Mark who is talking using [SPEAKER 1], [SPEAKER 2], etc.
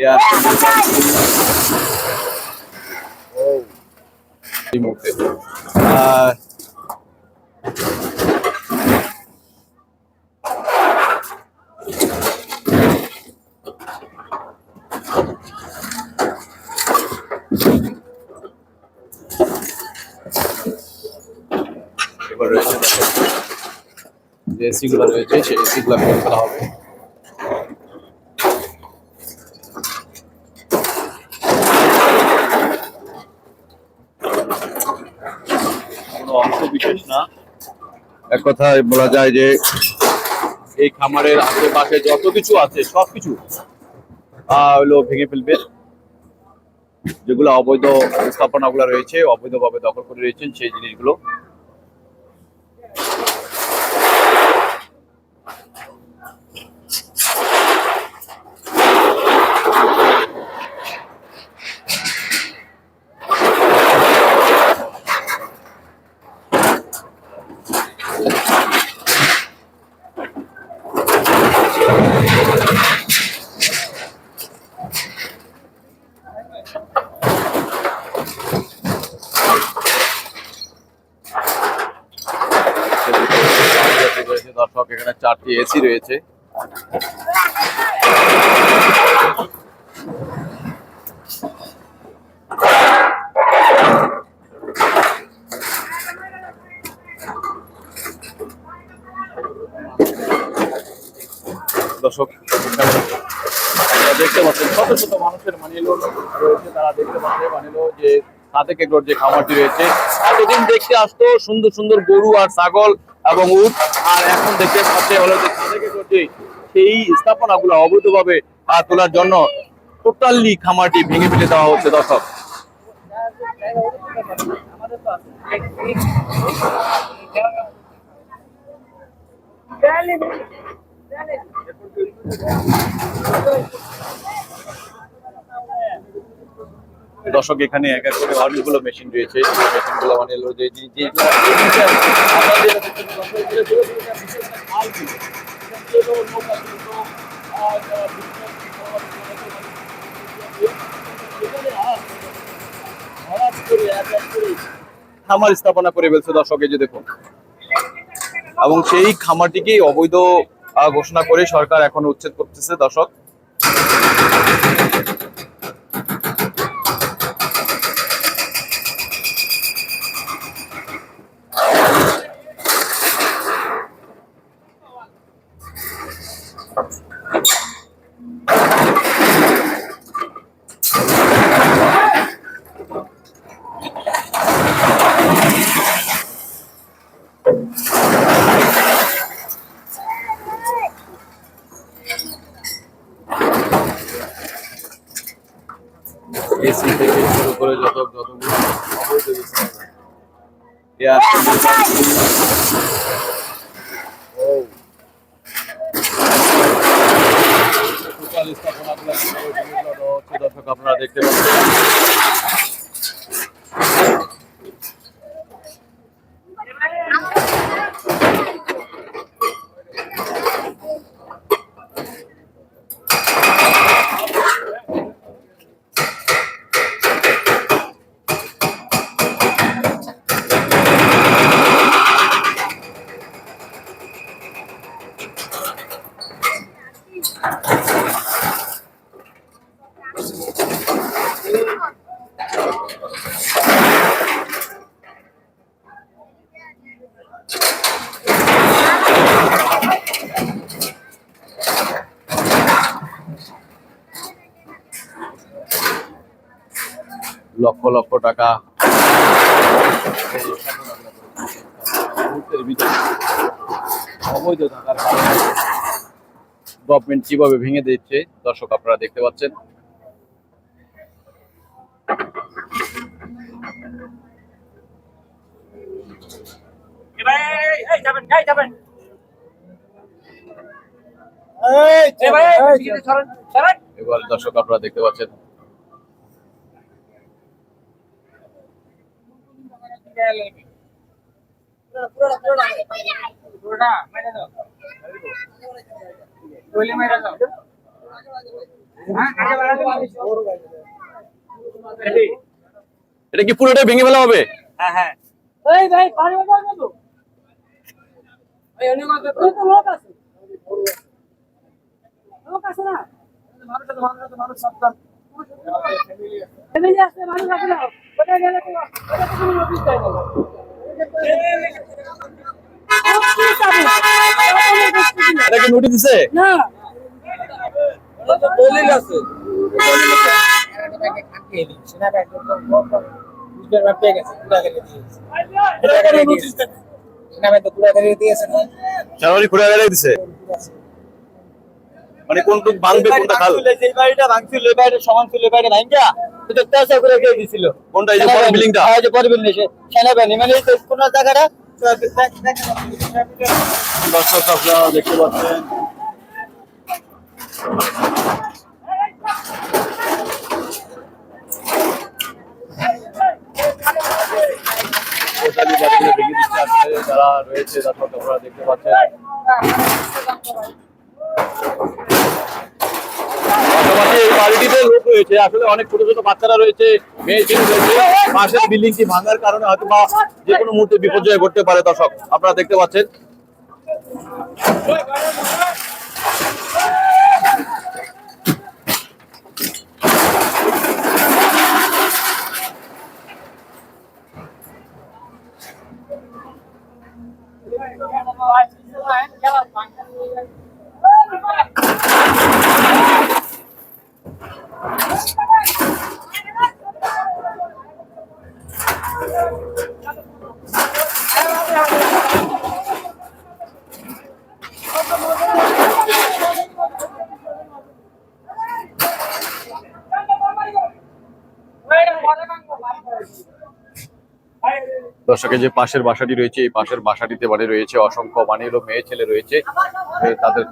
[SPEAKER 1] Air ও এই মুহূর্তে আহ, এবার রয়েছে দেখো, যে এসি গুলো রয়েছে সেই এসি গুলো বের করা হবে কোনো অংশ বিশেষ না এক কথায় বলা যায় যে এই খামারের আশেপাশে যত কিছু আছে, সব কিছু হলো ভেঙে ফেলবে। যেগুলো অবৈধ স্থাপনাগুলো রয়েছে, অবৈধভাবে দখল করে রয়েছেন সেই জিনিসগুলো। দর্শক এখানে চারটি এসি রয়েছে। দর্শক দেখতে পাচ্ছেন, শত শত মানুষের রয়েছে, তারা দেখতে পাচ্ছে যে যে খামারটি রয়েছে, এতদিন দেখতে আসতো সুন্দর সুন্দর গরু আর ছাগল এবং উট, আর এখন দেখতে পাচ্ছে হলো যে যে সেই অবৈধভাবে তোলার জন্য টোটালি খামারটি ভেঙে ফেলে দেওয়া হচ্ছে, দর্শক। দর্শক, এখানে এক এক করে অনেকগুলো মেশিন রয়েছে। মেশিনগুলো মানে যে খামার স্থাপনা করে ফেলছে দর্শক যে দেখুন। এবং সেই খামারটিকেই অবৈধ ঘোষণা করে সরকার এখন উচ্ছেদ করতেছে দর্শক। এসি থেকে শুরু করে যত যতগুলো অবৈধ এসি এয়ার ও আপনারা দেখতে পাচ্ছেন লক্ষ লক্ষ টাকা। অবৈধ থাকার গভর্নমেন্ট কীভাবে ভেঙে দিচ্ছে, দর্শক আপনারা দেখতে পাচ্ছেন।
[SPEAKER 2] এবার
[SPEAKER 1] দর্শক আপনারা দেখতে পাচ্ছেন।
[SPEAKER 2] পুরোটা মেরে দাও
[SPEAKER 1] এটা কি পুরোটাই ভেঙে ফেলা হবে?
[SPEAKER 2] হ্যাঁ হ্যাঁ।
[SPEAKER 3] এই ভাই পানি তো। লোক আছে লোক আছে। না মানুষ আছে। মানুষ আছে মানুষ সাবধান ফ্যামিলি আছে মানুষ আছে না? ওটা গেলে ওটা কোনো না
[SPEAKER 1] এটা কি নোটিশ দিছে?
[SPEAKER 3] না।
[SPEAKER 2] দলিল আছে
[SPEAKER 1] জানুয়ারি ঘুরে গেলে দিছে। মানে কোনটুক ভাঙবে কোনটা খাল
[SPEAKER 2] যে বাড়িটা ভাঙছিল এই বাড়িটা সমান ছিল এই বাড়িটা ভাঙা তেসা করে খেয়ে দিছিল।
[SPEAKER 1] কোনটা? এই যে বড় বিল্ডিংটা
[SPEAKER 2] হ্যাঁ, যে বড় বিল্ডিং সেনাবাহিনী। মানে কোন জায়গাটা
[SPEAKER 1] দর্শক আপনারা দেখতে পাচ্ছেন। টোটালি বাড়িগুলো ভেঙে যারা রয়েছে দর্শক দেখতে পাচ্ছেন। বাড়িটিতে রয়েছে। আসলে অনেক ছোট ছোট বাচ্চারা রয়েছে, মেয়ে ভাঙার কারণে হয়তো বা মুহূর্তে বিপর্যয় ঘটতে পারে দর্শক। আপনারা দেখতে পাচ্ছেন। দর্শকের যে পাশের বাসাটি রয়েছে, এই পাশের বাসাটিতে মানে রয়েছে অসংখ্য মানে মেয়ে ছেলে রয়েছে। তাদের